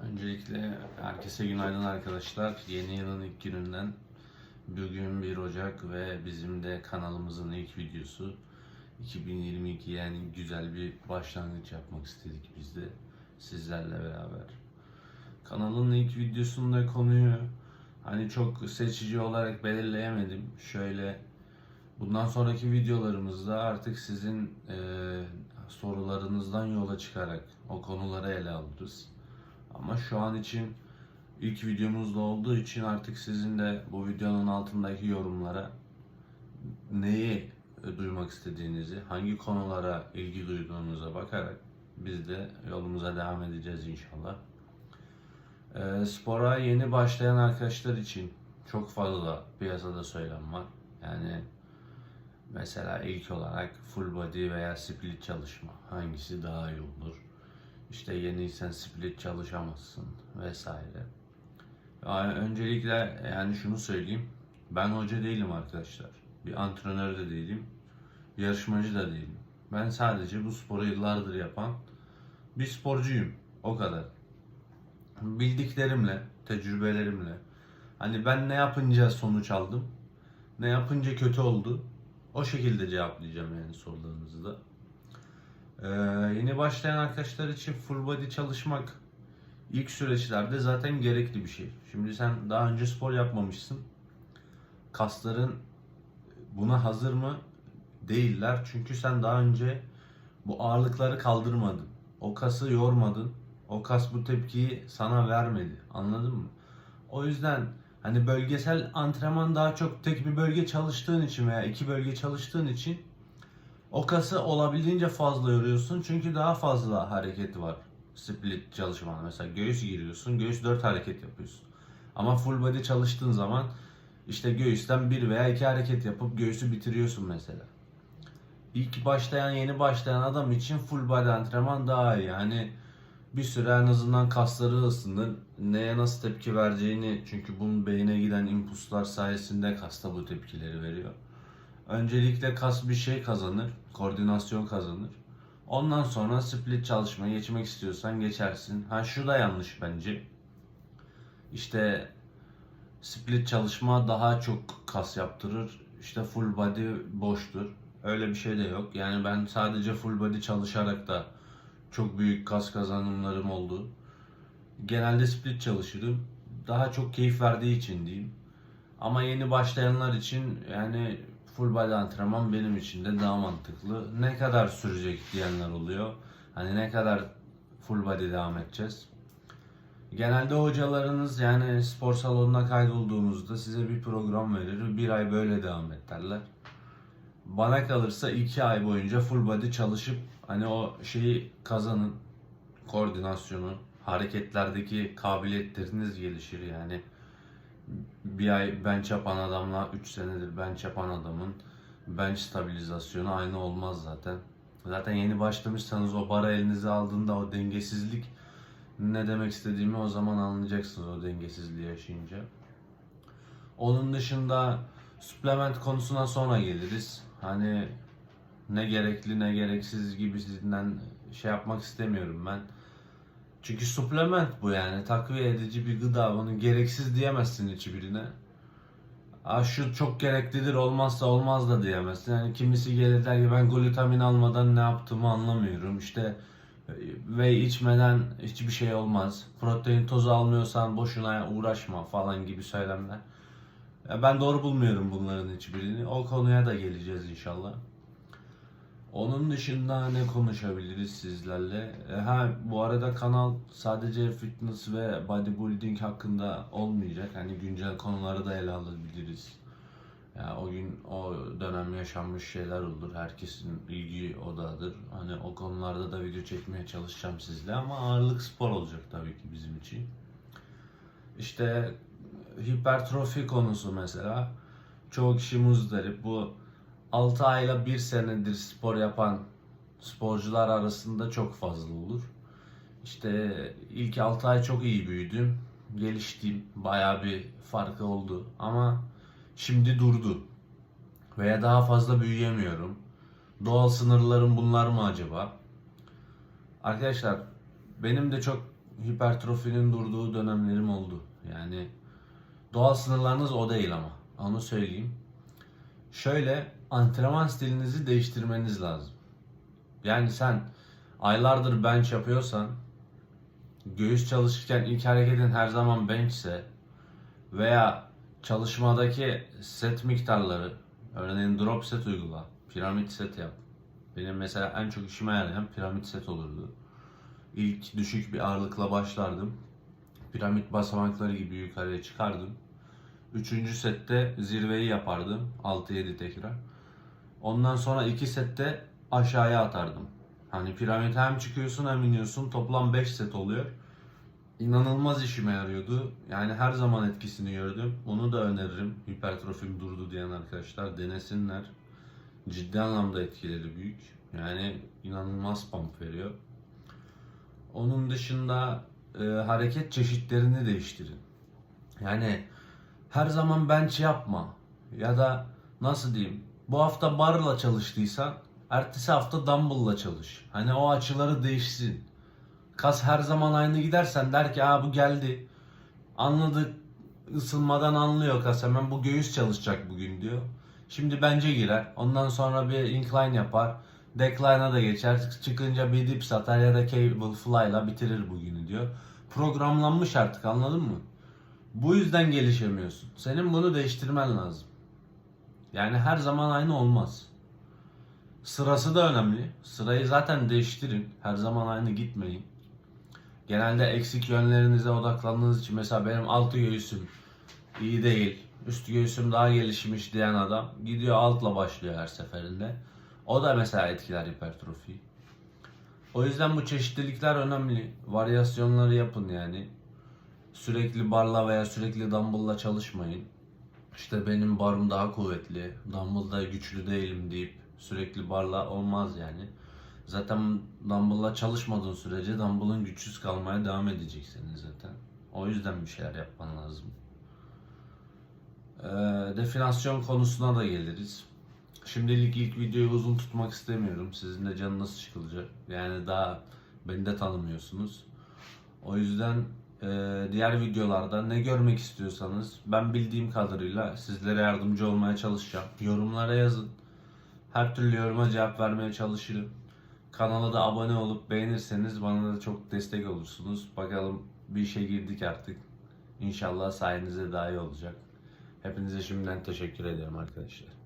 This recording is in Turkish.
Öncelikle herkese günaydın arkadaşlar. Yeni yılın ilk gününden bugün 1 Ocak ve bizim de kanalımızın ilk videosu. 2022 yani güzel bir başlangıç yapmak istedik biz de sizlerle beraber. Kanalın ilk videosunda konuyu hani çok seçici olarak belirleyemedim. Şöyle bundan sonraki videolarımızda artık sizin eee, sorularınızdan yola çıkarak o konuları ele alırız. Ama şu an için ilk videomuzda olduğu için artık sizin de bu videonun altındaki yorumlara neyi duymak istediğinizi, hangi konulara ilgi duyduğunuza bakarak biz de yolumuza devam edeceğiz inşallah. Ee, spora yeni başlayan arkadaşlar için çok fazla piyasada söylem var. Yani mesela ilk olarak full body veya split çalışma hangisi daha iyi olur? İşte yeniysen split çalışamazsın vesaire. Yani öncelikle yani şunu söyleyeyim. Ben hoca değilim arkadaşlar. Bir antrenör de değilim. Yarışmacı da değilim. Ben sadece bu sporu yıllardır yapan bir sporcuyum. O kadar. Bildiklerimle, tecrübelerimle. Hani ben ne yapınca sonuç aldım, ne yapınca kötü oldu. O şekilde cevaplayacağım yani sorularınızı da. Ee, yeni başlayan arkadaşlar için full body çalışmak ilk süreçlerde zaten gerekli bir şey. Şimdi sen daha önce spor yapmamışsın. Kasların buna hazır mı? Değiller. Çünkü sen daha önce bu ağırlıkları kaldırmadın. O kası yormadın. O kas bu tepkiyi sana vermedi. Anladın mı? O yüzden hani bölgesel antrenman daha çok tek bir bölge çalıştığın için veya iki bölge çalıştığın için o kası olabildiğince fazla yoruyorsun çünkü daha fazla hareket var split çalışmada. Mesela göğüs giriyorsun, göğüs 4 hareket yapıyorsun. Ama full body çalıştığın zaman işte göğüsten bir veya iki hareket yapıp göğüsü bitiriyorsun mesela. İlk başlayan, yeni başlayan adam için full body antrenman daha iyi. Yani bir süre en azından kasları ısınır. Neye nasıl tepki vereceğini çünkü bunun beyne giden impulslar sayesinde kasta bu tepkileri veriyor. Öncelikle kas bir şey kazanır, koordinasyon kazanır. Ondan sonra split çalışmaya geçmek istiyorsan geçersin. Ha şu da yanlış bence. İşte split çalışma daha çok kas yaptırır. İşte full body boştur. Öyle bir şey de yok. Yani ben sadece full body çalışarak da çok büyük kas kazanımlarım oldu. Genelde split çalışırım. Daha çok keyif verdiği için diyeyim. Ama yeni başlayanlar için yani full body antrenman benim için de daha mantıklı. Ne kadar sürecek diyenler oluyor. Hani ne kadar full body devam edeceğiz. Genelde hocalarınız yani spor salonuna kaydolduğunuzda size bir program verir. Bir ay böyle devam et derler. Bana kalırsa iki ay boyunca full body çalışıp hani o şeyi kazanın. Koordinasyonu, hareketlerdeki kabiliyetleriniz gelişir yani bir ay bench yapan adamla 3 senedir bench yapan adamın bench stabilizasyonu aynı olmaz zaten. Zaten yeni başlamışsanız o bara elinize aldığında o dengesizlik ne demek istediğimi o zaman anlayacaksınız o dengesizliği yaşayınca. Onun dışında supplement konusuna sonra geliriz. Hani ne gerekli ne gereksiz gibisinden şey yapmak istemiyorum ben. Çünkü supplement bu yani takviye edici bir gıda bunu gereksiz diyemezsin hiçbirine. Aa şu çok gereklidir olmazsa olmaz da diyemezsin. Yani kimisi gelir der ki ben glutamin almadan ne yaptığımı anlamıyorum. İşte e, ve içmeden hiçbir şey olmaz. Protein tozu almıyorsan boşuna uğraşma falan gibi söylemler. Ya ben doğru bulmuyorum bunların hiçbirini. O konuya da geleceğiz inşallah. Onun dışında ne konuşabiliriz sizlerle? E, Ha bu arada kanal sadece fitness ve bodybuilding hakkında olmayacak. Hani güncel konuları da ele alabiliriz. Ya o gün o dönem yaşanmış şeyler olur. Herkesin ilgi odağıdır. Hani o konularda da video çekmeye çalışacağım sizle ama ağırlık spor olacak tabii ki bizim için. İşte hipertrofi konusu mesela. Çoğu kişi muzdarip. Bu 6 ayla 1 senedir spor yapan sporcular arasında çok fazla olur. İşte ilk 6 ay çok iyi büyüdüm. Geliştim. Bayağı bir farkı oldu. Ama şimdi durdu. Veya daha fazla büyüyemiyorum. Doğal sınırlarım bunlar mı acaba? Arkadaşlar benim de çok hipertrofinin durduğu dönemlerim oldu. Yani doğal sınırlarınız o değil ama. Onu söyleyeyim. Şöyle antrenman stilinizi değiştirmeniz lazım. Yani sen aylardır bench yapıyorsan göğüs çalışırken ilk hareketin her zaman bench ise veya çalışmadaki set miktarları örneğin drop set uygula, piramit set yap. Benim mesela en çok işime yarayan piramit set olurdu. İlk düşük bir ağırlıkla başlardım. Piramit basamakları gibi yukarıya çıkardım. Üçüncü sette zirveyi yapardım. 6-7 tekrar. Ondan sonra iki sette aşağıya atardım. Hani piramit hem çıkıyorsun hem iniyorsun. Toplam 5 set oluyor. İnanılmaz işime yarıyordu. Yani her zaman etkisini gördüm. Onu da öneririm. Hipertrofim durdu diyen arkadaşlar denesinler. Ciddi anlamda etkileri büyük. Yani inanılmaz pump veriyor. Onun dışında e, hareket çeşitlerini değiştirin. Yani her zaman bench yapma. Ya da nasıl diyeyim? Bu hafta barla çalıştıysan ertesi hafta dumbbell'la çalış. Hani o açıları değişsin. Kas her zaman aynı gidersen der ki Aa, bu geldi. Anladık ısınmadan anlıyor kas hemen bu göğüs çalışacak bugün diyor. Şimdi bence girer. Ondan sonra bir incline yapar. Decline'a da geçer. Çıkınca bir dips atar ya da cable fly'la bitirir bugünü diyor. Programlanmış artık anladın mı? Bu yüzden gelişemiyorsun. Senin bunu değiştirmen lazım. Yani her zaman aynı olmaz. Sırası da önemli. Sırayı zaten değiştirin. Her zaman aynı gitmeyin. Genelde eksik yönlerinize odaklandığınız için mesela benim altı göğüsüm iyi değil. Üst göğüsüm daha gelişmiş diyen adam gidiyor altla başlıyor her seferinde. O da mesela etkiler hipertrofiyi. O yüzden bu çeşitlilikler önemli. Varyasyonları yapın yani. Sürekli barla veya sürekli dumbbell'la çalışmayın. İşte benim barım daha kuvvetli, dumbbell'da güçlü değilim deyip sürekli barla olmaz yani. Zaten dumbbell'la çalışmadığın sürece dumbbell'ın güçsüz kalmaya devam edecek senin zaten. O yüzden bir şeyler yapman lazım. Ee, definasyon konusuna da geliriz. Şimdilik ilk videoyu uzun tutmak istemiyorum. Sizin de canınız sıkılacak. Yani daha beni de tanımıyorsunuz. O yüzden diğer videolarda ne görmek istiyorsanız ben bildiğim kadarıyla sizlere yardımcı olmaya çalışacağım. Yorumlara yazın. Her türlü yoruma cevap vermeye çalışırım. Kanala da abone olup beğenirseniz bana da çok destek olursunuz. Bakalım bir işe girdik artık. İnşallah sayenizde daha iyi olacak. Hepinize şimdiden teşekkür ederim arkadaşlar.